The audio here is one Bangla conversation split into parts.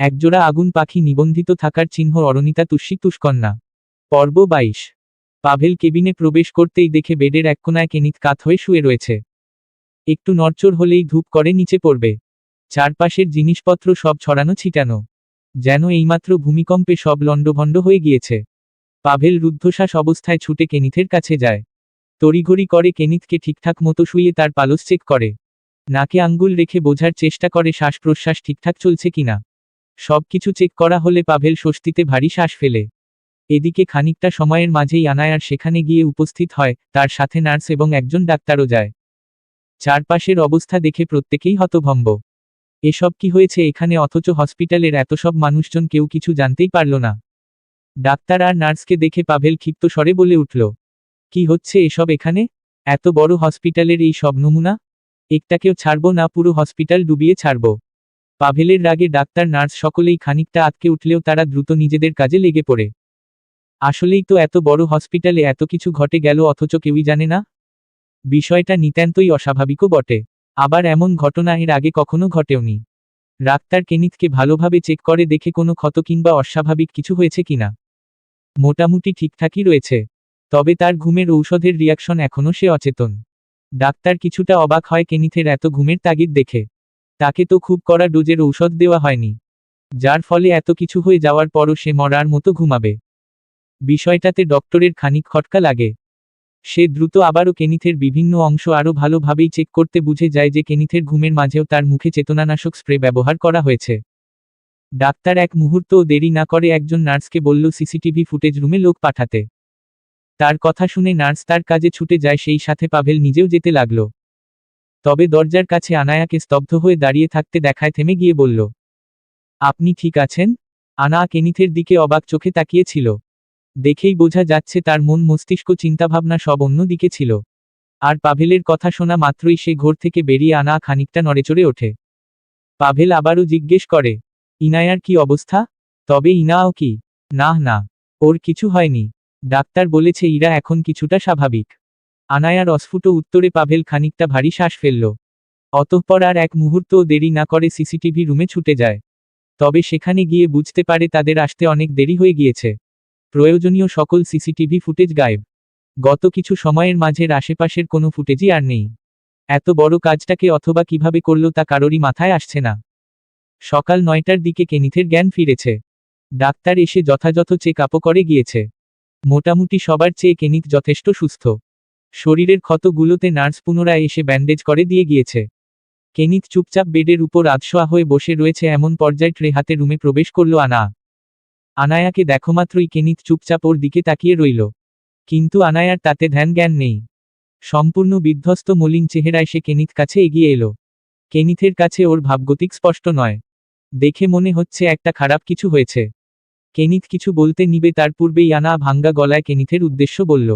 একজোড়া আগুন পাখি নিবন্ধিত থাকার চিহ্ন অরণিতা তুষ্যি তুষ্কন্যা পর্ব বাইশ। পাভেল কেবিনে প্রবেশ করতেই দেখে বেডের এক কোনায় কেনিত কাত হয়ে শুয়ে রয়েছে। একটু নড়চড় হলেই ধূপ করে নিচে পড়বে। চারপাশের জিনিসপত্র সব ছড়ানো ছিটানো। যেন এইমাত্র ভূমিকম্পে সব লণ্ডভণ্ড হয়ে গিয়েছে। পাভেল রুদ্ধশ্বাস অবস্থায় ছুটে কেনিথের কাছে যায়। তড়িঘড়ি করে কেনিথকে ঠিকঠাক মতো শুয়ে তার পালস চেক করে। নাকে আঙ্গুল রেখে বোঝার চেষ্টা করে শ্বাস প্রশ্বাস ঠিকঠাক চলছে কিনা। সবকিছু চেক করা হলে পাভেল স্বস্তিতে ভারী শ্বাস ফেলে। এদিকে খানিকটা সময়ের মাঝেই আনায়ার সেখানে গিয়ে উপস্থিত হয়, তার সাথে নার্স এবং একজন ডাক্তারও যায়। চারপাশের অবস্থা দেখে প্রত্যেকেই হতভম্ব। এসব কি হয়েছে এখানে অথচ হসপিটালের এত সব মানুষজন কেউ কিছু জানতেই পারল না। ডাক্তার আর নার্সকে দেখে পাভেল ক্ষিপ্ত স্বরে বলে উঠল, কি হচ্ছে এসব এখানে? এত বড় হসপিটালের এই সব নমুনা? একটাকেও ছাড়ব না, পুরো হসপিটাল ডুবিয়ে ছাড়ব। পাভেলের রাগে ডাক্তার, নার্স সকলেই খানিকটা আটকে উঠলেও তারা দ্রুত নিজেদের কাজে লেগে পড়ে। আসলেই তো এত বড় হসপিটালে এত কিছু ঘটে গেল, অথচ কেউই জানে না? বিষয়টা নিতান্তই অস্বাভাবিকও বটে। আবার এমন ঘটনা এর আগে কখনো ঘটেওনি। ডাক্তার কেনিথকে ভালোভাবে চেক করে দেখে কোনো ক্ষত কিংবা অস্বাভাবিক কিছু হয়েছে কিনা? মোটামুটি ঠিকঠাকই রয়েছে। তবে তার ঘুমের ঔষধের রিয়াকশন এখনও সে অচেতন। ডাক্তার কিছুটা অবাক হয় কেনিথের এত ঘুমের তাগিদ দেখে। তাকে তো খুব কড়া ডোজের ঔষধ দেওয়া হয়নি। যার ফলে এত কিছু হয়ে যাওয়ার পরও সে মরার মতো ঘুমাবে। বিষয়টাতে ডক্টরের খানিক খটকা লাগে। সে দ্রুত আবারও কেনিথের বিভিন্ন অংশ আরও ভালোভাবেই চেক করতে বুঝে যায় যে কেনিথের ঘুমের মাঝেও তার মুখে চেতনানাশক স্প্রে ব্যবহার করা হয়েছে। ডাক্তার এক মুহূর্তও দেরি না করে একজন নার্সকে বলল, সিসিটিভি ফুটেজ রুমে লোক পাঠাতে। তার কথা শুনে নার্স তার কাজে ছুটে যায়, সেই সাথে পাভেল নিজেও যেতে লাগল। তবে দরজার কাছে আনায়াকে স্তব্ধ হয়ে দাঁড়িয়ে থাকতে দেখায় থেমে গিয়ে বলল, আপনি ঠিক আছেন? আনা কেনিথের দিকে অবাক চোখে তাকিয়েছিল। দেখেই বোঝা যাচ্ছে তার মন মস্তিষ্ক চিন্তাভাবনা সব অন্য দিকে ছিল। আর পাভেলের কথা শোনা মাত্রই সে ঘোর থেকে বেরিয়ে আনা খানিকটা নড়েচড়ে ওঠে। পাভেল আবারও জিজ্ঞেস করে, ইনায়ার কি অবস্থা? তবে ইনাও কি? না না, ওর কিছু হয়নি। ডাক্তার বলেছে ইরা এখন কিছুটা স্বাভাবিক। আনায়ার অস্ফুট উত্তরে পাভেল খানিকটা ভারী শ্বাস ফেলল। অতঃপর আর এক মুহূর্তও দেরি না করে সিসিটিভি রুমে ছুটে যায়। তবে সেখানে গিয়ে বুঝতে পারে তাদের আসতে অনেক দেরি হয়ে গিয়েছে। প্রয়োজনীয় সকল সিসিটিভি ফুটেজ গায়েব। গত কিছু সময়ের মাঝের আশেপাশের কোনো ফুটেজই আর নেই। এত বড় কাজটাকে অথবা কীভাবে করল তা কারোরই মাথায় আসছে না। সকাল নয়টার দিকে কেনিথের জ্ঞান ফিরেছে। ডাক্তার এসে যথাযথ চেক আপও করে গিয়েছে। মোটামুটি সবার চেয়ে কেনিথ যথেষ্ট সুস্থ। শরীরের ক্ষতগুলোতে নার্স পুনরায় এসে ব্যান্ডেজ করে দিয়ে গিয়েছে। কেনিথ চুপচাপ বেডের উপর আধশোয়া হয়ে বসে রয়েছে এমন পর্যায়ে ট্রে হাতে রুমে প্রবেশ করল আনা। আনায়াকে দেখোমাত্রই কেনিত চুপচাপ ওর দিকে তাকিয়ে রইল। কিন্তু আনায়ার তাতে ধ্যান জ্ঞান নেই। সম্পূর্ণ বিধ্বস্ত মলিন চেহারায় সে কেনিত কাছে এগিয়ে এলো। কেনিথের কাছে ওর ভাবগতিক স্পষ্ট নয়। দেখে মনে হচ্ছে একটা খারাপ কিছু হয়েছে। কেনিত কিছু বলতে নিবে তার পূর্বেই আনা ভাঙ্গা গলায় কেনিথের উদ্দেশ্য বলল।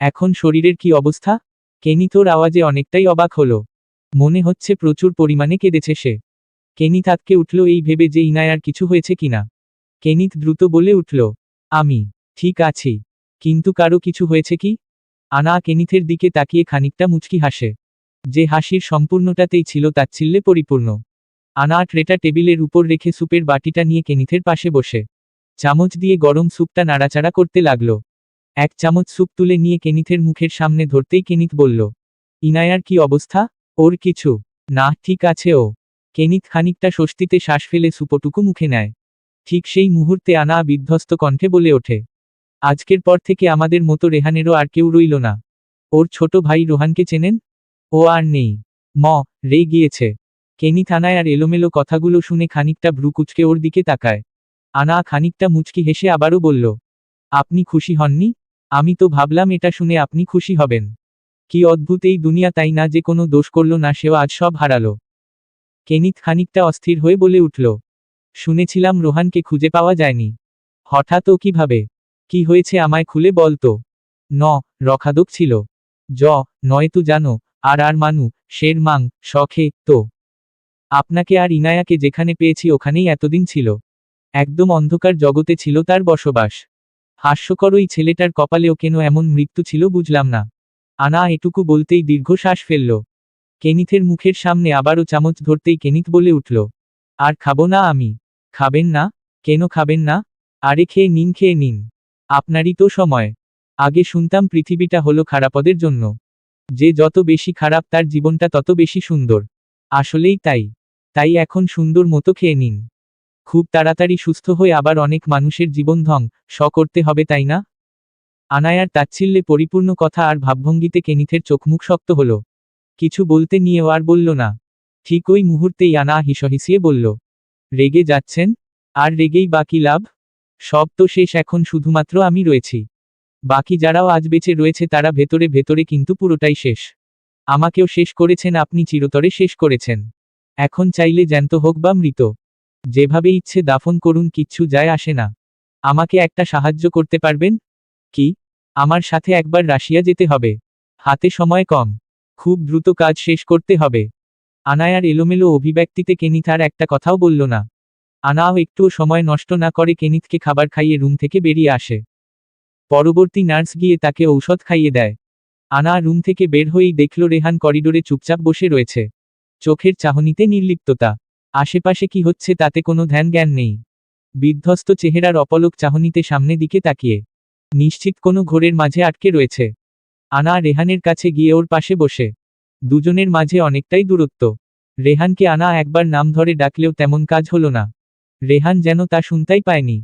এখন শরীরের কি অবস্থা? কেনিত ওর আওয়াজে অনেকটাই অবাক হলো। মনে হচ্ছে প্রচুর পরিমাণে কেঁদেছে সে। কেনিত আতকে উঠল এই ভেবে যে ইনায়ার কিছু হয়েছে কিনা। কেনিত দ্রুত বলে উঠল, আমি, ঠিক আছি। কিন্তু কারও কিছু হয়েছে কি? আনা কেনিথের দিকে তাকিয়ে খানিকটা মুচকি হাসে। যে হাসির সম্পূর্ণটাতেই ছিল তাচ্ছিল্যে পরিপূর্ণ। আনা ট্রেটা টেবিলের উপর রেখে সুপের বাটিটা নিয়ে কেনিথের পাশে বসে। চামচ দিয়ে গরম স্যুপটা নাড়াচাড়া করতে লাগল। এক চামচ স্যুপ তুলে নিয়ে কেনিথের মুখের সামনে ধরতেই কেনিত বলল, ইনায়ার কি অবস্থা? ওর কিছু? না, ঠিক আছে ও। কেনিত খানিকটা স্বস্তিতে শ্বাস ফেলে সুপটুকু মুখে নেয়। ঠিক সেই মুহূর্তে আনা বিধ্বস্ত কণ্ঠে বলে ওঠে, আজকের পর থেকে আমাদের মতো রেহানেরও আর কেউ রইল না। ওর ছোট ভাই রোহানকে চেনেন? ও আর নেই। ম, রে গিয়েছে। কেনি থানায় আর এলোমেলো কথাগুলো শুনে খানিকটা ভ্রু কুচকে ওর দিকে তাকায়। আনা খানিকটা মুচকি হেসে আবারও বলল, আপনি খুশি হননি? আমি তো ভাবলাম এটা শুনে আপনি খুশি হবেন। কি অদ্ভুত এই দুনিয়া, তাই না যে কোনো দোষ করল না, সেও আজ সব হারালো। কেনিত খানিকটা অস্থির হয়ে বলে উঠল, শুনেছিলাম রোহানকে খুঁজে পাওয়া যায়নি। হঠাৎ ও কীভাবে? কি হয়েছে আমায় খুলে বলতো ন, রখাদক ছিল। জ, নয় তু জানো, আর আর মানু, শের মাং, শখে, তো। আপনাকে আর ইনায়াকে যেখানে পেয়েছি ওখানেই এতদিন ছিল। একদম অন্ধকার জগতে ছিল তার বসবাস। হাস্যকর ওই ছেলেটার কপালেও কেন এমন মৃত্যু ছিল বুঝলাম না। আনা এটুকু বলতেই দীর্ঘশ্বাস ফেলল। কেনিথের মুখের সামনে আবারও চামচ ধরতেই কেনিথ বলে উঠল, আর খাব না আমি। খাবেন না? কেন খাবেন না? আরে খেয়ে নিন খেয়ে নিন। আপনারই তো সময়। আগে শুনতাম পৃথিবীটা হলো খারাপদের জন্য। যে যত বেশি খারাপ তার জীবনটা তত বেশি সুন্দর। আসলেই তাই। তাই এখন সুন্দর মতো খেয়ে নিন। খুব তাড়াতাড়ি সুস্থ হয়ে আবার অনেক মানুষের জীবন ধ্বং, স করতে হবে, তাই না? আনায়ার তাচ্ছিল্যে পরিপূর্ণ কথা আর ভাবভঙ্গিতে কেনিথের চোখমুখ শক্ত হল। কিছু বলতে নিয়েও আর বলল না। ঠিক ওই মুহূর্তেই আনা হিসহিসিয়ে বলল, রেগে যাচ্ছেন? আর রেগেই বাকি লাভ? সব তো শেষ, এখন শুধুমাত্র আমি রয়েছি। বাকি যারাও আজ বেঁচে রয়েছে, তারা ভেতরে ভেতরে কিন্তু পুরোটাই শেষ। আমাকেও শেষ করেছেন, আপনি চিরতরে শেষ করেছেন। এখন চাইলে জ্যান্ত হোক বা মৃত। যেভাবে ইচ্ছে দাফন করুন, কিচ্ছু যায় আসে না। আমাকে একটা সাহায্য করতে পারবেন? কি? আমার সাথে একবার রাশিয়া যেতে হবে। হাতে সময় কম। খুব দ্রুত কাজ শেষ করতে হবে। আনায়ার এলোমেলো অভিব্যক্তিতে কেনিথ আর একটা কথাও বলল না। আনাও একটুও সময় নষ্ট না করে কেনিথকে খাবার খাইয়ে রুম থেকে বেরিয়ে আসে। পরবর্তী নার্স গিয়ে তাকে ঔষধ খাইয়ে দেয়। আনা রুম থেকে বের হয়েই দেখল রেহান করিডোরে চুপচাপ বসে রয়েছে। চোখের চাহনিতে নির্লিপ্ততা। আশেপাশে কি হচ্ছে তাতে কোনো ধ্যান জ্ঞান নেই। বিধ্বস্ত চেহারার অপলক চাহনিতে সামনে দিকে তাকিয়ে। নিশ্চিত কোনো ঘোরের মাঝে আটকে রয়েছে। আনা রেহানের কাছে গিয়ে ওর পাশে বসে। দুজনের মাঝে অনেকটাই দূরত্ব। রেহানকে আনা একবার নাম ধরে ডাকলেও তেমন কাজ হলো না। রেহান যেন তা শুনতাই পায়নি।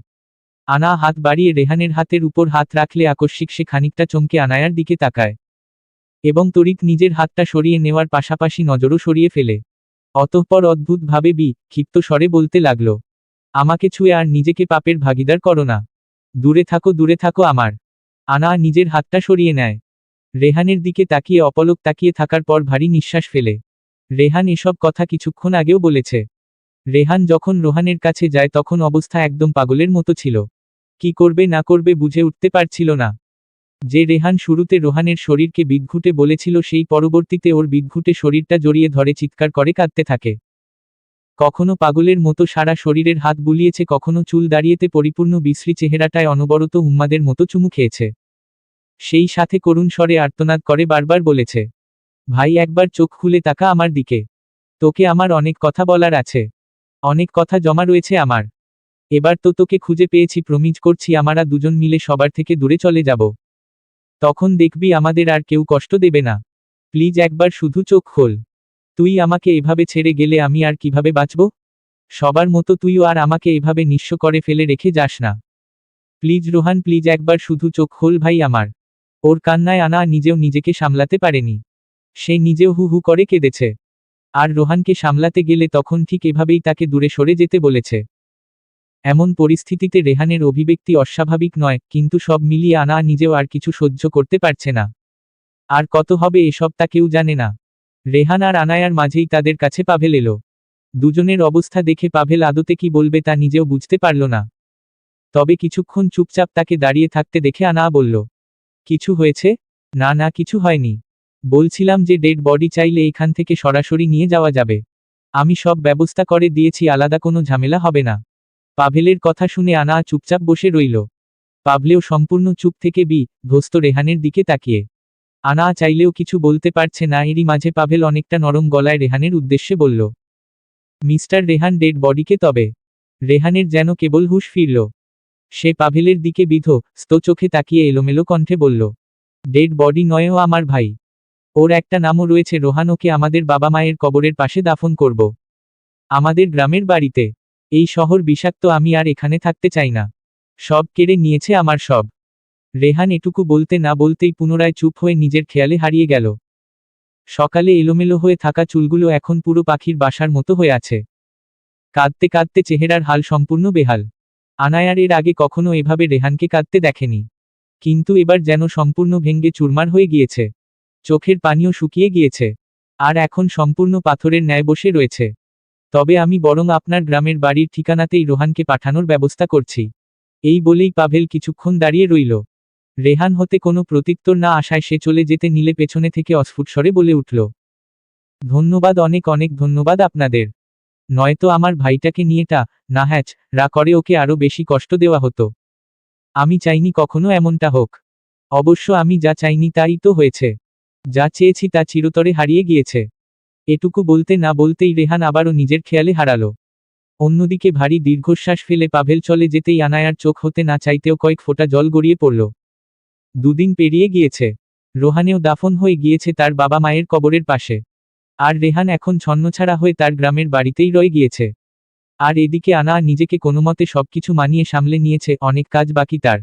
আনা হাত বাড়িয়ে রেহানের হাতের উপর হাত রাখলে আকস্মিক সে খানিকটা চমকে আনায়ার দিকে তাকায়। এবং তড়িৎ নিজের হাতটা সরিয়ে নেওয়ার পাশাপাশি নজরও সরিয়ে ফেলে। অতঃপর অদ্ভুতভাবে বি, ক্ষিপ্ত স্বরে বলতে লাগল, আমাকে ছুঁয়ে আর নিজেকে পাপের ভাগিদার করো না। দূরে থাকো দূরে থাকো আমার। আনা নিজের হাতটা সরিয়ে নেয় রেহানের দিকে তাকিয়ে অপলক তাকিয়ে থাকার পর ভারী নিঃশ্বাস ফেলে। রেহান এসব কথা কিছুক্ষণ আগেও বলেছে। রেহান যখন রোহানের কাছে যায় তখন অবস্থা একদম পাগলের মতো ছিল। কি করবে, না করবে বুঝে উঠতে পারছিল না। যে রেহান শুরুতে রোহানের শরীরকে বিদঘুটে বলেছিল, সেই পরবর্তীতে ওর বিদঘুটে শরীরটা জড়িয়ে ধরে চিৎকার করে, কাঁদতে থাকে। কখনো পাগলের মতো সারা শরীরের হাত বুলিয়েছে, কখনো চুল দাঁড়িয়েতে পরিপূর্ণ বিশ্রী চেহারাটায় অনবরত উম্মাদের মতো চুমু খেয়েছে। সেই সাথে করুণ স্বরে আর্তনাদ করে বারবার বলেছে, ভাই, একবার চোখ খুলে তাকা আমার দিকে। তোকে আমার অনেক কথা বলার আছে। অনেক কথা জমা রয়েছে আমার। এবার তো তোকে খুঁজে পেয়েছি, প্রমিজ করছি, আমারা দুজন মিলে সবার থেকে দূরে চলে যাব। তখন দেখবি আমাদের আর কেউ কষ্ট দেবে না। প্লিজ একবার শুধু চোখ খোল। তুই আমাকে এভাবে ছেড়ে গেলে আমি আর কীভাবে বাঁচব? সবার মতো তুইও আর আমাকে এভাবে নিঃস্ব করে ফেলে রেখে যাস না। প্লিজ রোহান, প্লিজ একবার শুধু চোখ খোল ভাই আমার। ওর কান্নায় আনা নিজেও নিজেকে সামলাতে পারেনি। সে নিজেও হু হু করে কেঁদেছে। আর রোহানকে সামলাতে গেলে তখন ঠিক এভাবেই তাকে দূরে সরে যেতে বলেছে। এমন পরিস্থিতিতে রেহানের অভিব্যক্তি অস্বাভাবিক নয়, কিন্তু সব মিলিয়ে আনা নিজেও আর কিছু সহ্য করতে পারছে না। আর কত হবে এসব তা কেউ জানে না। রেহান আর আনায়ার মাঝেই তাদের কাছে পাভেল এলো। দুজনের অবস্থা দেখে পাভেল আদতে কি বলবে তা নিজেও বুঝতে পারল না। তবে কিছুক্ষণ চুপচাপ তাকে দাঁড়িয়ে থাকতে দেখে আনা বলল, কিছু হয়েছে? না না, কিছু হয়নি। বলছিলাম যে ডেড বডি চাইলে এখান থেকে সরাসরি নিয়ে যাওয়া যাবে। আমি সব ব্যবস্থা করে দিয়েছি, আলাদা কোনো ঝামেলা হবে না। পাভেলের কথা শুনে আনা চুপচাপ বসে রইল। পাভলেও সম্পূর্ণ চুপ থেকে বি, ধস্ত রেহানের দিকে তাকিয়ে। আনা চাইলেও কিছু বলতে পারছে না, এরই মাঝে পাভেল অনেকটা নরম গলায় রেহানের উদ্দেশ্যে বলল, মিস্টার রেহান ডেড বডিকে তবে? রেহানের যেন কেবল হুশ ফিরল। সে পাভেলের দিকে বিধ স্ত চোখে তাকিয়ে এলোমেলো কণ্ঠে বলল, ডেড বডি নয়ও আমার ভাই। ওর একটা নামও রয়েছে, রোহান ওকে আমাদের বাবা মায়ের কবরের পাশে দাফন করব। আমাদের গ্রামের বাড়িতে। এই শহর বিষাক্ত, আমি আর এখানে থাকতে চাই না। সব কেড়ে নিয়েছে আমার সব। রেহান এটুকু বলতে না বলতেই পুনরায় চুপ হয়ে নিজের খেয়ালে হারিয়ে গেল। সকালে এলোমেলো হয়ে থাকা চুলগুলো এখন পুরো পাখির বাসার মতো হয়ে আছে। কাঁদতে কাঁদতে চেহারার হাল সম্পূর্ণ বেহাল। আনায়ার এর আগে কখনো এভাবে রেহানকে কাঁদতে দেখেনি। কিন্তু এবার যেন সম্পূর্ণ ভেঙ্গে চুরমার হয়ে গিয়েছে। চোখের পানিও শুকিয়ে গিয়েছে। আর এখন সম্পূর্ণ পাথরের ন্যায় বসে রয়েছে। তবে আমি বরং আপনার গ্রামের বাড়ির ঠিকানাতেই রোহানকে পাঠানোর ব্যবস্থা করছি। এই বলেই পাভেল কিছুক্ষণ দাঁড়িয়ে রইল। রেহান হতে কোনো প্রত্যুত্তর না আসায় সে চলে যেতে নিলে পেছনে থেকে অস্ফুটস্বরে বলে উঠল। ধন্যবাদ, অনেক অনেক ধন্যবাদ আপনাদের। নয়তো আমার ভাইটাকে নিয়েটা না হ্যাচ, রা করে ওকে আরও বেশি কষ্ট দেওয়া হতো। আমি চাইনি কখনো এমনটা হোক। অবশ্য আমি যা চাইনি তাই তো হয়েছে। যা চেয়েছি তা চিরতরে হারিয়ে গিয়েছে। এটুকু বলতে না বলতেই রেহান আবারও নিজের খেয়ালে হারালো। অন্যদিকে ভারী দীর্ঘশ্বাস ফেলে পাভেল চলে যেতেই আনায়ার চোখ হতে না চাইতেও কয়েক ফোঁটা জল গড়িয়ে পড়ল। দুদিন পেরিয়ে গিয়েছে। রোহানেও দাফন হয়ে গিয়েছে তার বাবা মায়ের কবরের পাশে। আর রেহান এখন ছন্নছাড়া হয়ে তার গ্রামের বাড়িতেই রয়ে গিয়েছে। আর এদিকে আনা নিজেকে কোনোমতে সবকিছু মানিয়ে সামলে নিয়েছে, অনেক কাজ বাকি তার।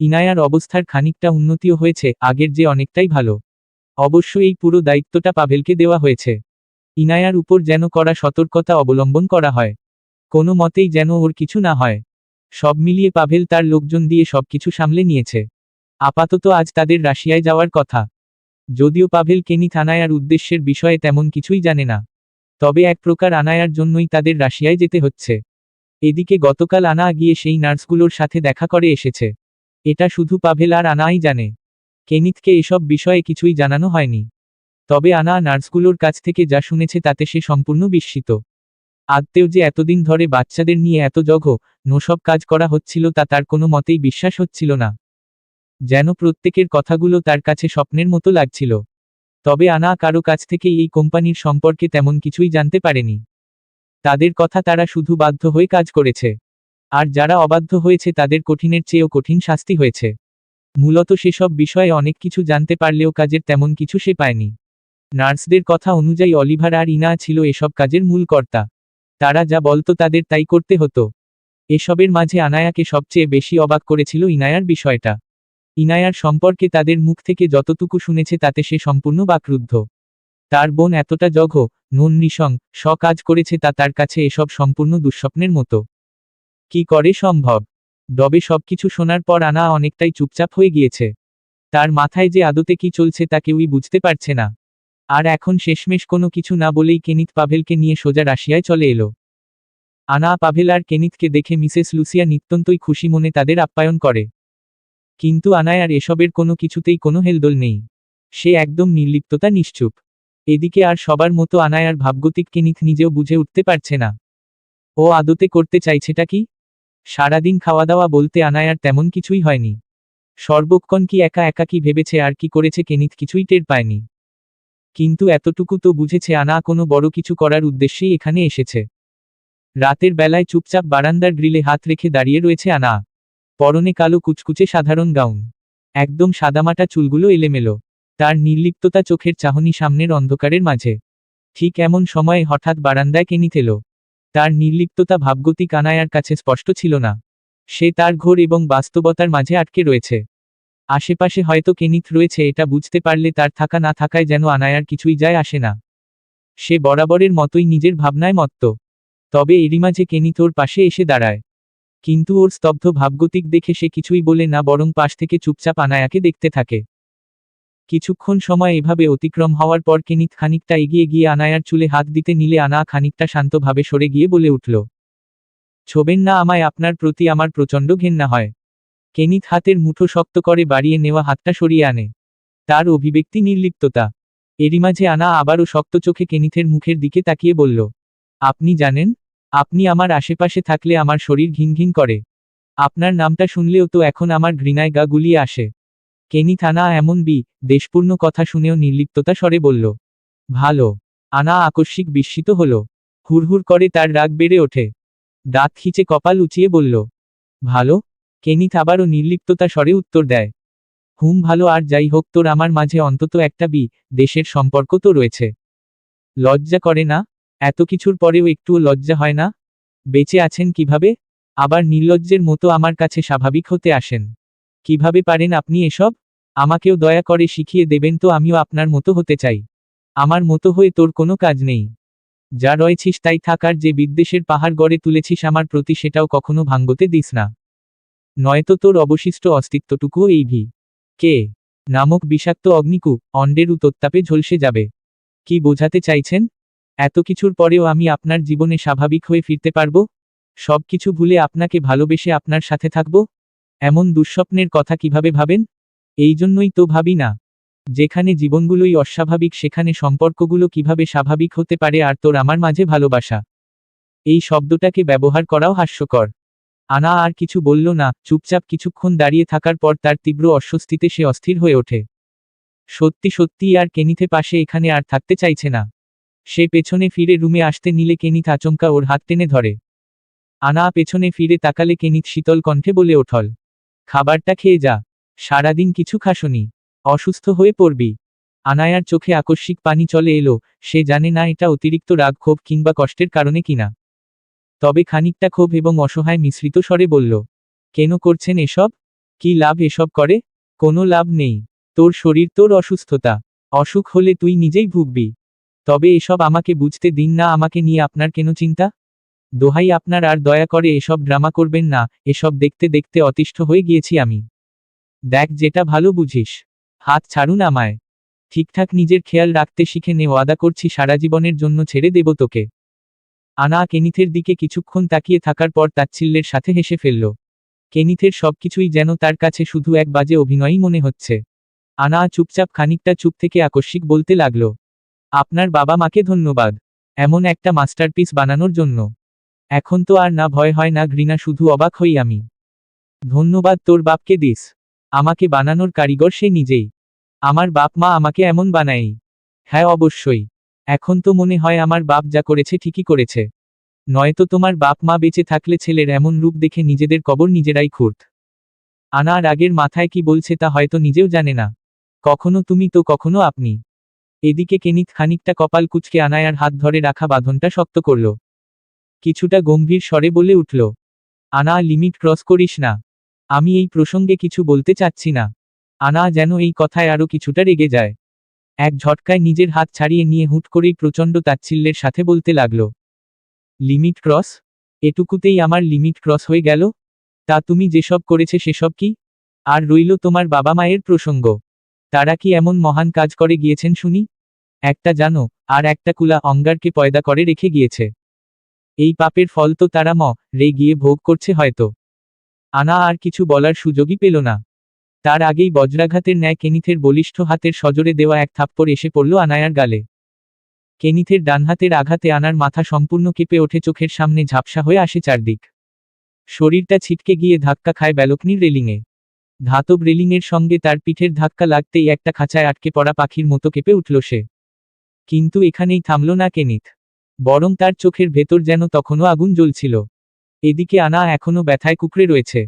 ইনায়ার অবস্থার খানিকটা উন্নতিও হয়েছে, আগের যে অনেকটাই ভালো। অবশ্য এই পুরো দায়িত্বটা পাভেলকে দেওয়া হয়েছে। ইনায়ার উপর যেন করা সতর্কতা অবলম্বন করা হয়। কোনো মতেই যেন ওর কিছু না হয়। সব মিলিয়ে পাভেল তার লোকজন দিয়ে সবকিছু সামলে নিয়েছে। আপাতত আজ তাদের রাশিয়ায় যাওয়ার কথা। যদিও পাভেল কেনি থানায়ার উদ্দেশ্যের বিষয়ে তেমন কিছুই জানে না। তবে এক প্রকার আনায়ার জন্যই তাদের রাশিয়ায় যেতে হচ্ছে। এদিকে গতকাল আনা গিয়ে সেই নার্সগুলোর সাথে দেখা করে এসেছে। এটা শুধু পাভেল আর আনাই জানে। কেনিথকে এসব বিষয়ে কিছুই জানানো হয়নি। তবে আনা নার্সগুলোর কাছ থেকে যা শুনেছে তাতে সে সম্পূর্ণ বিস্মিত। আদতেও যে এতদিন ধরে বাচ্চাদের নিয়ে এত জঘ, নোসব কাজ করা হচ্ছিল তা তার কোনো মতেই বিশ্বাস হচ্ছিল না। যেন প্রত্যেকের কথাগুলো তার কাছে স্বপ্নের মতো লাগছিল। তবে আনা কারও কাছ থেকে এই কোম্পানির সম্পর্কে তেমন কিছুই জানতে পারেনি। তাদের কথা তারা শুধু বাধ্য হয়ে কাজ করেছে। আর যারা অবাধ্য হয়েছে তাদের কঠিনের চেয়েও কঠিন শাস্তি হয়েছে। মূলত সেসব বিষয়ে অনেক কিছু জানতে পারলেও কাজের তেমন কিছু সে পায়নি। নার্সদের কথা অনুযায়ী অলিভার আর ইনা ছিল এসব কাজের মূল কর্তা। তারা যা বলতো তাদের তাই করতে হতো। এসবের মাঝে আনায়াকে সবচেয়ে বেশি অবাক করেছিল ইনায়ার বিষয়টা। ইনায়ার সম্পর্কে তাদের মুখ থেকে যতটুকু শুনেছে তাতে সে সম্পূর্ণ বাকরুদ্ধ। তার বোন এতটা জঘ, নন নিসং স কাজ করেছে তা তার কাছে এসব সম্পূর্ণ দুঃস্বপ্নের মতো। কি করে সম্ভব? ডবে সবকিছু শোনার পর আনা অনেকটাই চুপচাপ হয়ে গিয়েছে। তার মাথায় যে আদতে কি চলছে তা কেউই বুঝতে পারছে না। আর এখন শেষমেশ কোনো কিছু না বলেই কেনিত পাভেলকে নিয়ে সোজা রাশিয়ায় চলে এলো। আনা, পাভেল আর কেনিতকে দেখে মিসেস লুসিয়া নিত্যন্তই খুশি মনে তাদের আপ্যায়ন করে। কিন্তু আনায় আর এসবের কোনো কিছুতেই কোনো হেলদোল নেই। সে একদম নির্লিপ্ততা নিশ্চুপ। এদিকে আর সবার মতো আনায় আর ভাবগতিক কেনিত নিজেও বুঝে উঠতে পারছে না। ও আদতে করতে চাইছেটা কি? সারাদিন খাওয়া দাওয়া বলতে আনায় আর তেমন কিছুই হয়নি। সর্বক্ষণ কি একা একা কি ভেবেছে আর কি করেছে কেনিত কিছুই টের পায়নি। কিন্তু এতটুকু তো বুঝেছে আনা কোনো বড় কিছু করার উদ্দেশ্যেই এখানে এসেছে। রাতের বেলায় চুপচাপ বারান্দার গ্রিলে হাত রেখে দাঁড়িয়ে রয়েছে আনা। পরনে কালো কুচকুচে সাধারণ গাউন। একদম সাদামাটা চুলগুলো এলেমেলো। তার নির্লিপ্ততা চোখের চাহনি সামনের অন্ধকারের মাঝে। ঠিক এমন সময়ে হঠাৎ বারান্দায় কেনিত এলো। তার নির্লিপ্ততা ভাবগতিক আনায়ার কাছে স্পষ্ট ছিল না। সে তার ঘোর এবং বাস্তবতার মাঝে আটকে রয়েছে। আশেপাশে হয়তো কেনিত রয়েছে, এটা বুঝতে পারলে তার থাকা না থাকায় যেন আনায়ার কিছুই যায় আসে না। সে বরাবরের মতোই নিজের ভাবনায় মত্ত। তবে এরই মাঝে কেনিত ওর পাশে এসে দাঁড়ায়। কিন্তু ওর স্তব্ধ ভাবগতিক দেখে সে কিছুই বলে না, বরং পাশ থেকে চুপচাপ আনায়াকে দেখতে থাকে। কিছুক্ষণ সময় এভাবে অতিক্রম হওয়ার পর কেনিত খানিকটা এগিয়ে গিয়ে আনায়ার চুলে হাত দিতে নিলে আনা খানিকটা শান্তভাবে সরে গিয়ে বলে উঠল, ছোবেন না আমায়, আপনার প্রতি আমার প্রচণ্ড ঘেন্না হয় কেনিত হাতের মুঠো শক্ত করে বাড়িয়ে নেওয়া হাতটা সরিয়ে আনে। তার অভিব্যক্তি নির্লিপ্ততা। এরই মাঝে আনা আবারও শক্ত চোখে কেনিথের মুখের দিকে তাকিয়ে বলল, আপনি জানেন, আপনি আমার আশেপাশে থাকলে আমার শরীর ঘিন ঘিন করে। আপনার নামটা শুনলেও তো এখন আমার ঘৃণায় গা গুলিয়ে আসে। কেনি থানা এমন বি, দেশপূর্ণ কথা শুনেও নির্লিপ্ততা স্বরে বলল, ভালো। আনা আকস্মিক বিস্মিত হল। হুড়হুড় করে তার রাগ বেড়ে ওঠে। দাঁত খিচে কপাল উঁচিয়ে বলল, ভালো। কেনিথ আবারও নির্লিপ্ততা স্বরে উত্তর দেয়, হুম, ভালো। আর যাই হোক, তোর আমার মাঝে অন্তত একটা বি, দেশের সম্পর্ক তো রয়েছে। লজ্জা করে না? এত কিছুর পরেও একটুও লজ্জা হয় না? বেঁচে আছেন কীভাবে? আবার নির্লজ্জের মতো আমার কাছে স্বাভাবিক হতে আসেন। কীভাবে পারেন আপনি এসব? আমাকেও দয়া করে শিখিয়ে দেবেন তো আমিও আপনার মতো হতে চাই। আমার মতো হয়ে তোর কোনো কাজ নেই। যা রয়েছিস তাই থাকার যে বিদ্বেষের পাহাড় গড়ে তুলেছিস আমার প্রতি সেটাও কখনো ভাঙ্গতে দিস না। নয়তো তোর অবশিষ্ট অস্তিত্বটুকুও এই ভি। কে? নামক বিষাক্ত অগ্নিকূপ, অন্ডের উত্তাপে ঝলসে যাবে। কি বোঝাতে চাইছেন? এত কিছুর পরেও আমি আপনার জীবনে স্বাভাবিক হয়ে ফিরতে পারব? সব কিছু ভুলে আপনাকে ভালোবেসে আপনার সাথে থাকব? এমন দুঃস্বপ্নের কথা কীভাবে ভাবেন? এই জন্যই তো ভাবি না। যেখানে জীবনগুলোই অস্বাভাবিক, সেখানে সম্পর্কগুলো কীভাবে স্বাভাবিক হতে পারে আর তোর আমার মাঝে ভালোবাসা? এই শব্দটাকে ব্যবহার করাও হাস্যকর। আনা আর কিছু বলল না, চুপচাপ কিছুক্ষণ দাঁড়িয়ে থাকার পর তার তীব্র অস্বস্তিতে সে অস্থির হয়ে ওঠে। সত্যি সত্যি, আর কেনিথে পাশে এখানে আর থাকতে চাইছে না। সে পেছনে ফিরে রুমে আসতে নিলে কেনিথ আচমকা ওর হাত টেনে ধরে। আনা পেছনে ফিরে তাকালে কেনিথ শীতল কণ্ঠে বলে ওঠল খাবারটা খেয়ে যা। সারাদিন কিছু খাসনি। অসুস্থ হয়ে পড়বি। আনায়ার চোখে আকস্মিক পানি চলে এলো। সে জানে না এটা অতিরিক্ত রাগ, ক্ষোভ কিংবা কষ্টের কারণে কিনা। তবে খানিকটা ক্ষোভ এবং অসহায় মিশ্রিত স্বরে বলল, কেন করছেন এসব? কি লাভ এসব করে? কোনো লাভ নেই। তোর শরীর, তোর অসুস্থতা। অসুখ হলে তুই নিজেই ভুগবি। তবে এসব আমাকে বুঝতে দিন না, আমাকে নিয়ে আপনার কেন চিন্তা? দোহাই আপনার আর দয়া করে এসব ড্রামা করবেন না, এসব দেখতে দেখতে অতিষ্ঠ হয়ে গিয়েছি আমি। দেখ যেটা ভালো বুঝিস। হাত ছাড়ুন আমায়। ঠিকঠাক নিজের খেয়াল রাখতে শিখে নে, ওয়াদা করছি সারা জীবনের জন্য ছেড়ে দেব তোকে। আনা কেনিথের দিকে কিছুক্ষণ তাকিয়ে থাকার পর তাচ্ছিল্যের সাথে হেসে ফেলল। কেনিথের সবকিছুই যেন তার কাছে শুধু এক বাজে অভিনয়ই মনে হচ্ছে। আনা চুপচাপ খানিকটা চুপ থেকে আকস্মিক বলতে লাগল, আপনার বাবা মাকে ধন্যবাদ, এমন একটা মাস্টারপিস বানানোর জন্য। এখন তো আর না ভয় হয় না ঘৃণা, শুধু অবাক হই আমি। ধন্যবাদ তোর বাপকে দিস। আমাকে বানানোর কারিগর সে নিজেই। আমার বাপ মা আমাকে এমন বানায়ই। হ্যাঁ অবশ্যই। এখন তো মনে হয় আমার বাপ যা করেছে ঠিকই করেছে। নয়তো তোমার বাপ মা বেঁচে থাকলে ছেলের এমন রূপ দেখে নিজেদের কবর নিজেরাই খুঁড়ত। আনা আগের মাথায় কি বলছে তা হয়তো নিজেও জানে না। কখনো তুমি তো, কখনো আপনি। এদিকে কেনিত খানিকটা কপাল কুচকে আনায়ার হাত ধরে রাখা বাঁধনটা শক্ত করল। কিছুটা গম্ভীর স্বরে বলে উঠল, আনা, লিমিট ক্রস করিস না। আমি এই প্রসঙ্গে কিছু বলতে চাচ্ছি না। আনা, যেন এই কথায় আরও কিছুটা রেগে যায় এক ঝটকায় নিজের হাত ছাড়িয়ে নিয়ে হুট করেই প্রচণ্ড তাচ্ছিল্যের সাথে বলতে লাগল, লিমিট ক্রস? এটুকুতেই আমার লিমিট ক্রস হয়ে গেল? তা তুমি যেসব করেছে সেসব কি? আর রইল তোমার বাবা মায়ের প্রসঙ্গ। তারা কি এমন মহান কাজ করে গিয়েছেন শুনি? একটা জানো, আর একটা কুলা অঙ্গারকে পয়দা করে রেখে গিয়েছে। এই পাপের ফল তো তারা ম, রে গিয়ে ভোগ করছে হয়তো। আনা আর কিছু বলার সুযোগই পেল না। তার আগেই বজ্রাঘাতের ন্যায় কেনিথের বলিষ্ঠ হাতের সজোরে দেওয়া এক থাপ্পড় এসে পড়ল আনায়ার গালে। কেনিথের ডান হাতের আঘাতে আনার মাথা সম্পূর্ণ কেঁপে ওঠে চোখের সামনে ঝাপসা হয়ে আসে চারদিক। শরীরটা ছিটকে গিয়ে ধাক্কা খায় ব্যালকনির রেলিংয়ে। ধাতব রেলিংয়ের সঙ্গে তার পিঠের ধাক্কা লাগতেই একটা খাঁচায় আটকে পড়া পাখির মতো কেঁপে উঠল সে। কিন্তু এখানেই থামল না কেনিথ। বরং তার চোখের ভেতর যেন তখনও আগুন জ্বলছিল। এদিকে আনা এখনও ব্যথায় কুকড়ে রয়েছে।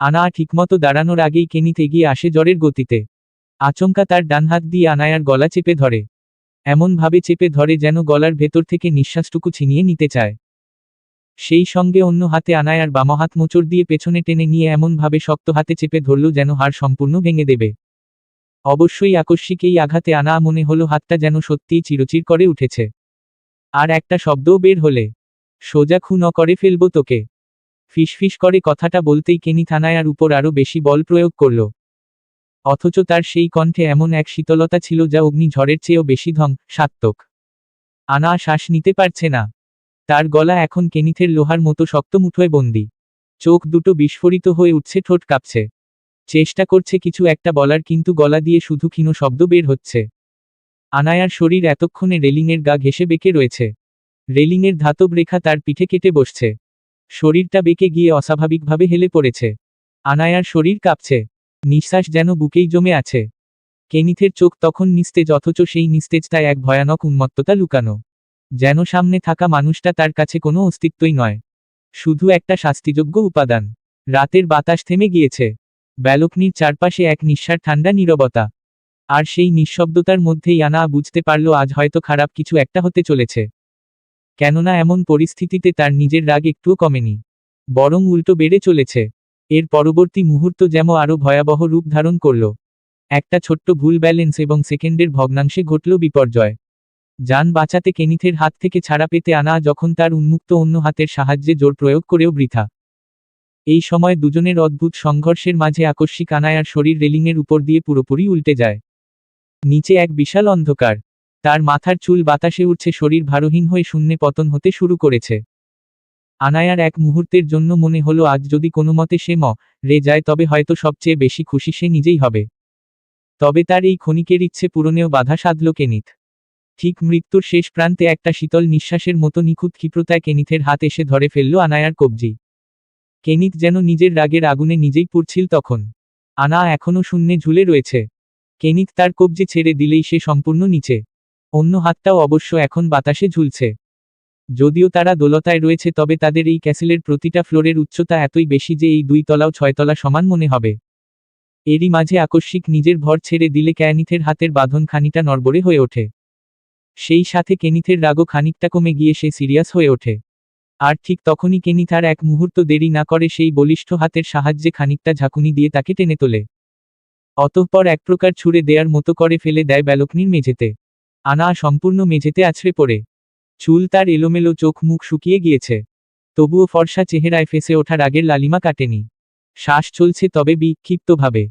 আনা ঠিকমতো দাঁড়ানোর আগেই কেনিত এগিয়ে আসে জ্বরের গতিতে। আচমকা তার ডান হাত দিয়ে আনায়ার গলা চেপে ধরে। এমনভাবে চেপে ধরে যেন গলার ভেতর থেকে নিঃশ্বাসটুকু ছিনিয়ে নিতে চায়। সেই সঙ্গে অন্য হাতে আনায়ার বাম হাত মোচড় দিয়ে পেছনে টেনে নিয়ে এমনভাবে শক্ত হাতে চেপে ধরল যেন হাড় সম্পূর্ণ ভেঙে দেবে। অবশ্যই আকস্মিক এই আঘাতে আনা মনে হলো হাতটা যেন সত্যিই চিরচির করে উঠেছে। আর একটা শব্দও বের হলে। সোজা খুন করে ফেলব তোকে। ফিসফিস করে কথাটা বলতেই কেনি থানায়ার উপর আরও বেশি বল প্রয়োগ করল। অথচ তার সেই কণ্ঠে এমন এক শীতলতা ছিল যা অগ্নি ঝড়ের চেয়েও বেশি ধং সাত্তক আনা শ্বাস নিতে পারছে না। তার গলা এখন কেনিথের লোহার মতো শক্ত মুঠোয় বন্দি। চোখ দুটো বিস্ফোরিত হয়ে উঠছে, ঠোঁট কাঁপছে। চেষ্টা করছে কিছু একটা বলার কিন্তু গলা দিয়ে শুধু ক্ষীণ শব্দ বের হচ্ছে। আনায়ার শরীর এতক্ষণে রেলিংয়ের গা ঘেসে বেঁকে রয়েছে। রেলিংয়ের ধাতব রেখা তার পিঠে কেটে বসছে। শরীরটা বেঁকে গিয়ে অস্বাভাবিকভাবে হেলে পড়েছে। আনায়ার শরীর কাঁপছে। নিঃশ্বাস যেন বুকেই জমে আছে। কেনিথের চোখ তখন নিস্তেজ, অথচ সেই নিস্তেজটায় এক ভয়ানক উন্মত্ততা লুকানো। যেন সামনে থাকা মানুষটা তার কাছে কোনো অস্তিত্বই নয়। শুধু একটা শাস্তিযোগ্য উপাদান। রাতের বাতাস থেমে গিয়েছে। ব্যালকনির চারপাশে এক নিঃশ্বার ঠান্ডা নীরবতা। আর সেই নিঃশব্দতার মধ্যেই আনা বুঝতে পারল আজ হয়তো খারাপ কিছু একটা হতে চলেছে। কেননা এমন পরিস্থিতিতে তার নিজের রাগ একটুও কমেনি। বরং উল্টো বেড়ে চলেছে। এর পরবর্তী মুহূর্ত যেন আরও ভয়াবহ রূপ ধারণ করল। একটা ছোট্ট ভুল ব্যালেন্স এবং সেকেন্ডের ভগ্নাংশে ঘটল বিপর্যয়। যান বাঁচাতে কেনিথের হাত থেকে ছাড়া পেতে আনা যখন তার উন্মুক্ত অন্য হাতের সাহায্যে জোর প্রয়োগ করেও বৃথা। এই সময় দুজনের অদ্ভুত সংঘর্ষের মাঝে আকস্মিক আনায়ার শরীর রেলিংয়ের উপর দিয়ে পুরোপুরি উল্টে যায়। নিচে এক বিশাল অন্ধকার। তার মাথার চুল বাতাসে উঠছে শরীর ভারহীন হয়ে শূন্যে পতন হতে শুরু করেছে। আনায়ার এক মুহূর্তের জন্য মনে হলো, আজ যদি কোনো মতে সে ম, রে যায়, তবে হয়তো সবচেয়ে বেশি খুশি সে নিজেই হবে। তবে তার এই ক্ষণিকের ইচ্ছে পূরণেও বাধা সাধল কেনিথ। ঠিক মৃত্যুর শেষ প্রান্তে একটা শীতল নিঃশ্বাসের মতো নিখুঁত ক্ষিপ্রতায় কেনিথের হাত এসে ধরে ফেলল আনায়ার কবজি। কেনিথ যেন নিজের রাগের আগুনে নিজেই পুড়ছিল তখন। আনা এখনও শূন্যে ঝুলে রয়েছে। কেনিথ তার কবজি ছেড়ে দিলেই সে সম্পূর্ণ নিচে। অন্য হাতটাও অবশ্য এখন বাতাসে ঝুলছে। যদিও তারা দোলতায় রয়েছে, তবে তাদের এই ক্যাসেলের প্রতিটা ফ্লোরের উচ্চতা এতই বেশি যে এই দুই তলাও ছয়তলা সমান মনে হবে। এরই মাঝে আকস্মিক নিজের ভর ছেড়ে দিলে ক্যানিথের হাতের বাঁধন খানিকটা নড়বড়ে হয়ে ওঠে। সেই সাথে কেনিথের রাগও খানিকটা কমে গিয়ে সে সিরিয়াস হয়ে ওঠে। আর ঠিক তখনই কেনিথ আর এক মুহূর্ত দেরি না করে সেই বলিষ্ঠ হাতের সাহায্যে খানিকটা ঝাঁকুনি দিয়ে তাকে টেনে তোলে। অতঃপর এক প্রকার ছুঁড়ে দেয়ার মতো করে ফেলে দেয় ব্যালকনির মেঝেতে। আনা সম্পূর্ণ মেঝেতে আছড়ে পড়ে। চুল তার এলোমেলো চোখ মুখ শুকিয়ে গিয়েছে। তবুও ফর্সা চেহারায় ফেসে ওঠার আগের লালিমা কাটেনি। শ্বাস চলছে তবে বিক্ষিপ্তভাবে।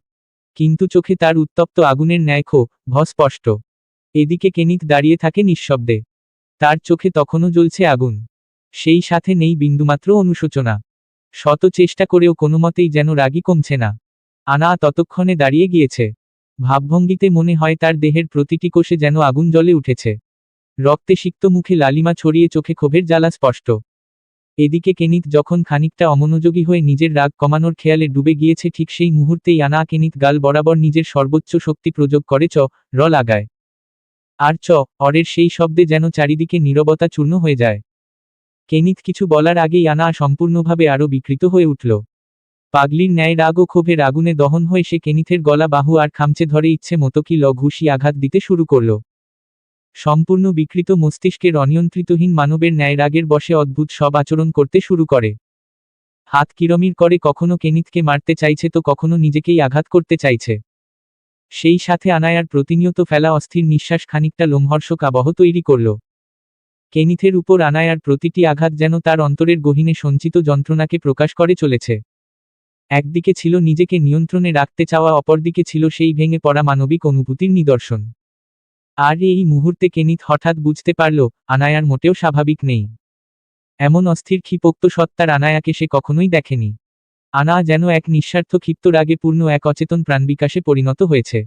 কিন্তু চোখে তার উত্তপ্ত আগুনের ন্যায় ক্ষোভ ভস্পষ্ট এদিকে কেনিক দাঁড়িয়ে থাকে নিঃশব্দে। তার চোখে তখনও জ্বলছে আগুন। সেই সাথে নেই বিন্দুমাত্র অনুশোচনা। শত চেষ্টা করেও কোনোমতেই যেন রাগই কমছে না। আনা ততক্ষণে দাঁড়িয়ে গিয়েছে। ভাবভঙ্গিতে মনে হয় তার দেহের প্রতিটি কোষে যেন আগুন জ্বলে উঠেছে। রক্তে সিক্ত মুখে লালিমা ছড়িয়ে চোখে ক্ষোভের জ্বালা স্পষ্ট। এদিকে কেনিত যখন খানিকটা অমনোযোগী হয়ে নিজের রাগ কমানোর খেয়ালে ডুবে গিয়েছে, ঠিক সেই মুহূর্তেই আনা কেনিত গাল বরাবর নিজের সর্বোচ্চ শক্তি প্রয়োগ করে চ, র লাগায়। আর চ, অরের সেই শব্দে যেন চারিদিকে নীরবতা চূর্ণ হয়ে যায়। কেনিত কিছু বলার আগেই আনা সম্পূর্ণভাবে আরও বিকৃত হয়ে উঠল। পাগলির ন্যায় রাগ ও ক্ষোভের আগুনে দহন হয়ে, সে কেনিথের গলা বাহু আর খামচে ধরে ইচ্ছে মতো কি লঘুষি আঘাত দিতে শুরু করল। সম্পূর্ণ বিকৃত মস্তিষ্কের অনিয়ন্ত্রিতহীন মানবের ন্যায় রাগের বসে অদ্ভুত সব আচরণ করতে শুরু করে। হাত কিরমির করে, কখনো কেনিতকে মারতে চাইছে তো কখনো নিজেকেই আঘাত করতে চাইছে। সেই সাথে আনায়ার প্রতিনিয়ত ফেলা অস্থির নিঃশ্বাস খানিকটা লোমহর্ষক আবহ তৈরি করল। কেনিথের উপর আনায়ার প্রতিটি আঘাত যেন তার অন্তরের গহীনে সঞ্চিত যন্ত্রণাকে প্রকাশ করে চলেছে। একদিকে ছিল নিজেকে নিয়ন্ত্রণে রাখতে চাওয়া, অপরদিকে ছিল সেই ভেঙে পড়া মানবিক অনুভূতির নিদর্শন। আর এই মুহূর্তে কেনিত হঠাৎ বুঝতে পারল, আনায়ার মোটেও স্বাভাবিক নেই। এমন অস্থির ক্ষিপোক্ত সত্তার আনায়াকে সে কখনোই দেখেনি। আনা যেন এক নিঃস্বার্থ ক্ষিপ্ত রাগে পূর্ণ, এক অচেতন প্রাণবিকাশে পরিণত হয়েছে।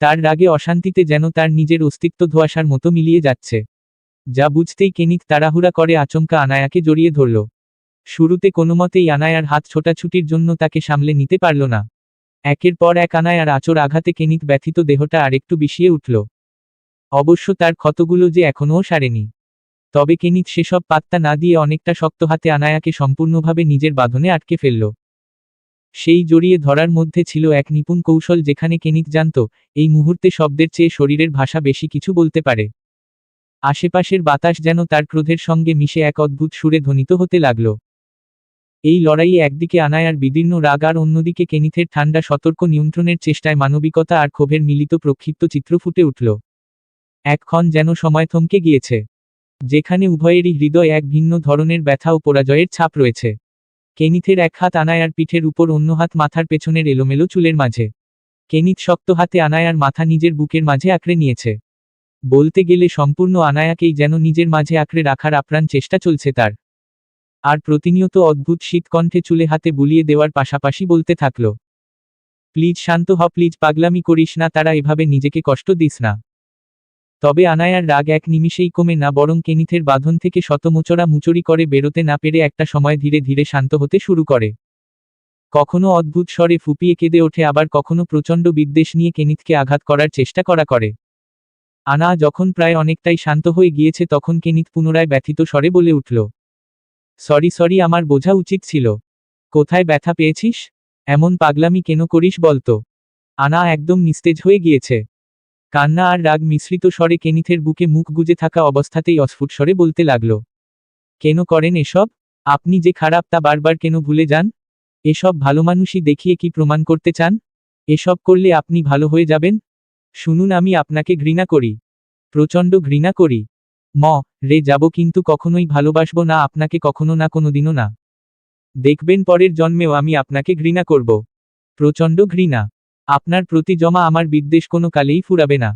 তার রাগে অশান্তিতে যেন তার নিজের অস্তিত্ব ধোয়াশার মতো মিলিয়ে যাচ্ছে। যা বুঝতেই কেনিত তাড়াহুড়া করে আচমকা আনায়াকে জড়িয়ে ধরল। শুরুতে কোনোমতেই আনায়ার হাত ছোটাছুটির জন্য তাকে সামলে নিতে পারল না। একের পর এক আনায়ার আচর আঘাতে কেনিত ব্যথিত দেহটা আরেকটু বিষিয়ে উঠল। অবশ্য তার ক্ষতগুলো যে এখনও সারেনি। তবে কেনিত সেসব পাত্তা না দিয়ে অনেকটা শক্ত হাতে আনায়াকে সম্পূর্ণভাবে নিজের বাঁধনে আটকে ফেলল। সেই জড়িয়ে ধরার মধ্যে ছিল এক নিপুণ কৌশল যেখানে কেনিত জানত, এই মুহূর্তে শব্দের চেয়ে শরীরের ভাষা বেশি কিছু বলতে পারে। আশেপাশের বাতাস যেন তার ক্রোধের সঙ্গে মিশে এক অদ্ভুত সুরে ধ্বনিত হতে লাগল। এই লড়াইয়ে একদিকে আনায়ার বিদীর্ণ রাগ আর অন্যদিকে কেনিথের ঠান্ডা সতর্ক নিয়ন্ত্রণের চেষ্টায় মানবিকতা আর ক্ষোভের মিলিত প্রক্ষিপ্ত চিত্র ফুটে উঠল। একক্ষণ যেন সময় থমকে গিয়েছে, যেখানে উভয়েরই হৃদয় এক ভিন্ন ধরনের ব্যথা ও পরাজয়ের ছাপ রয়েছে। কেনিথের এক হাত আনায়ার পিঠের উপর অন্য হাত মাথার পেছনের এলোমেলো চুলের মাঝে। কেনিথ শক্ত হাতে আনায়ার মাথা নিজের বুকের মাঝে আঁকড়ে নিয়েছে। বলতে গেলে সম্পূর্ণ আনায়াকেই যেন নিজের মাঝে আঁকড়ে রাখার আপ্রাণ চেষ্টা চলছে তার। আর প্রতিনিয়ত অদ্ভুত শীতকণ্ঠে চুলে হাতে বুলিয়ে দেওয়ার পাশাপাশি বলতে থাকল, প্লিজ শান্ত হ, প্লিজ পাগলামি করিস না, তারা এভাবে নিজেকে কষ্ট দিস না। তবে আনায়ার রাগ এক নিমিষেই কমে না, বরং কেনিথের বাঁধন থেকে শতমোচরা মুচড়ি করে বেরোতে না পেরে একটা সময় ধীরে ধীরে শান্ত হতে শুরু করে। কখনো অদ্ভুত স্বরে ফুপিয়ে কেঁদে ওঠে, আবার কখনো প্রচণ্ড বিদ্বেষ নিয়ে কেনিথকে আঘাত করার চেষ্টা করা করে। আনা যখন প্রায় অনেকটাই শান্ত হয়ে গিয়েছে, তখন কেনিত পুনরায় ব্যথিত স্বরে বলে উঠল সরি সরি, আমার বোঝা উচিত ছিল। কোথায় ব্যথা পেয়েছিস? এমন পাগলামি কেন করিস বলতো? আনা একদম নিস্তেজ হয়ে গিয়েছে। কান্না আর রাগ মিশ্রিত স্বরে কেনিথের বুকে মুখ গুজে থাকা অবস্থাতেই অস্ফুট স্বরে বলতে লাগল, কেন করেন এসব? আপনি যে খারাপ তা বারবার কেন ভুলে যান? এসব ভালো মানুষই দেখিয়ে কি প্রমাণ করতে চান? এসব করলে আপনি ভালো হয়ে যাবেন? শুনুন, আমি আপনাকে ঘৃণা করি। প্রচণ্ড ঘৃণা করি। ম, রে যাব কিন্তু কখনোই ভালোবাসবো না, আপনাকে কখনো না, কোনোদিনও না। দেখবেন পরের জন্মেও আমি আপনাকে ঘৃণা করব। প্রচণ্ড ঘৃণা। আপনার প্রতি জমা আমার বিদ্বেষ কোনো কালেই ফুরাবে না।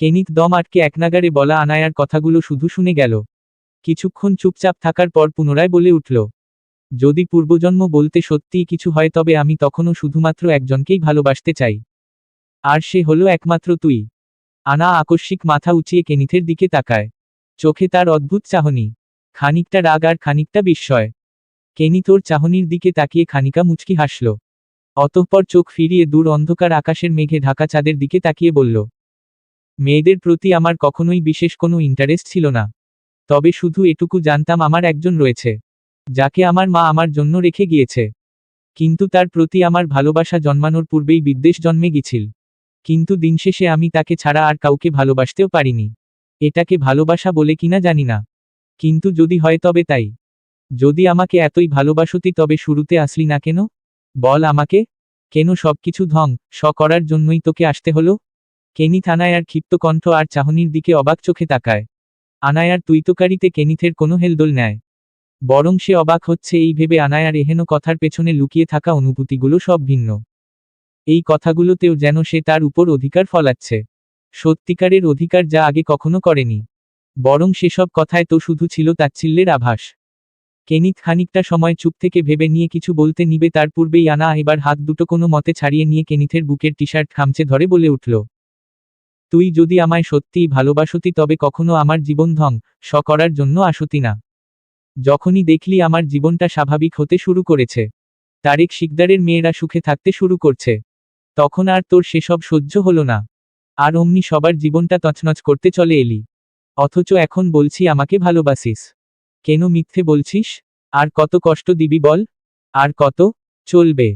কেনিত দম আটকে একনাগারে বলা আনায়ার কথাগুলো শুধু শুনে গেল। কিছুক্ষণ চুপচাপ থাকার পর পুনরায় বলে উঠল, যদি পূর্বজন্ম বলতে সত্যিই কিছু হয় তবে আমি তখনও শুধুমাত্র একজনকেই ভালোবাসতে চাই। আর সে হলো একমাত্র তুই। আনা আকস্মিক মাথা উঁচিয়ে কেনিথের দিকে তাকায়। চোখে তার অদ্ভুত চাহনি। খানিকটা রাগ আর খানিকটা বিস্ময়। কেনি তোর চাহনির দিকে তাকিয়ে খানিকা মুচকি হাসল। অতঃপর চোখ ফিরিয়ে দূর অন্ধকার আকাশের মেঘে ঢাকা চাঁদের দিকে তাকিয়ে বলল, মেয়েদের প্রতি আমার কখনোই বিশেষ কোনো ইন্টারেস্ট ছিল না। তবে শুধু এটুকু জানতাম আমার একজন রয়েছে, যাকে আমার মা আমার জন্য রেখে গিয়েছে। কিন্তু তার প্রতি আমার ভালোবাসা জন্মানোর পূর্বেই বিদ্বেষ জন্মে গিছিল কিন্তু দিনশেষে আমি তাকে ছাড়া আর কাউকে ভালোবাসতেও পারিনি। এটাকে ভালোবাসা বলে কিনা জানি না। কিন্তু যদি হয় তবে তাই। যদি আমাকে এতই ভালোবাসতি তবে শুরুতে আসলি না কেন? বল আমাকে। কেন সবকিছু ধং স করার জন্যই তোকে আসতে হলো? কেনি থানায়ার ক্ষিপ্ত কণ্ঠ আর চাহনির দিকে অবাক চোখে তাকায়। আনায়ার তুইতকারিতে কেনিথের কোনো হেলদোল নেয়। বরং সে অবাক হচ্ছে এই ভেবে আনায়ার এহেন কথার পেছনে লুকিয়ে থাকা অনুভূতিগুলো সব ভিন্ন। এই কথাগুলোতেও যেন সে তার উপর অধিকার ফলাচ্ছে। সত্যিকারের অধিকার যা আগে কখনো করেনি। বরং সেসব কথায় তো শুধু ছিল তাচ্ছিল্যের আভাস। কেনিত খানিকটা সময় চুপ থেকে ভেবে নিয়ে কিছু বলতে নিবে তার পূর্বেই আনা এবার হাত দুটো কোনো মতে ছাড়িয়ে নিয়ে কেনিথের বুকের টি শার্ট খামচে ধরে বলে উঠল, তুই যদি আমায় সত্যিই ভালোবাসতি তবে কখনো আমার জীবন ধং স করার জন্য আসতি না। যখনই দেখলি আমার জীবনটা স্বাভাবিক হতে শুরু করেছে, তারেক শিকদারের মেয়েরা সুখে থাকতে শুরু করছে, তখন আর তোর সেসব সহ্য হলো না। আর অমনি সবার জীবনটা তছনছ করতে চলে এলি। অথচ এখন বলছি আমাকে ভালোবাসিস। কেন মিথ্যে বলছিস? আর কত কষ্ট দিবি বল? আর কত? চলবে।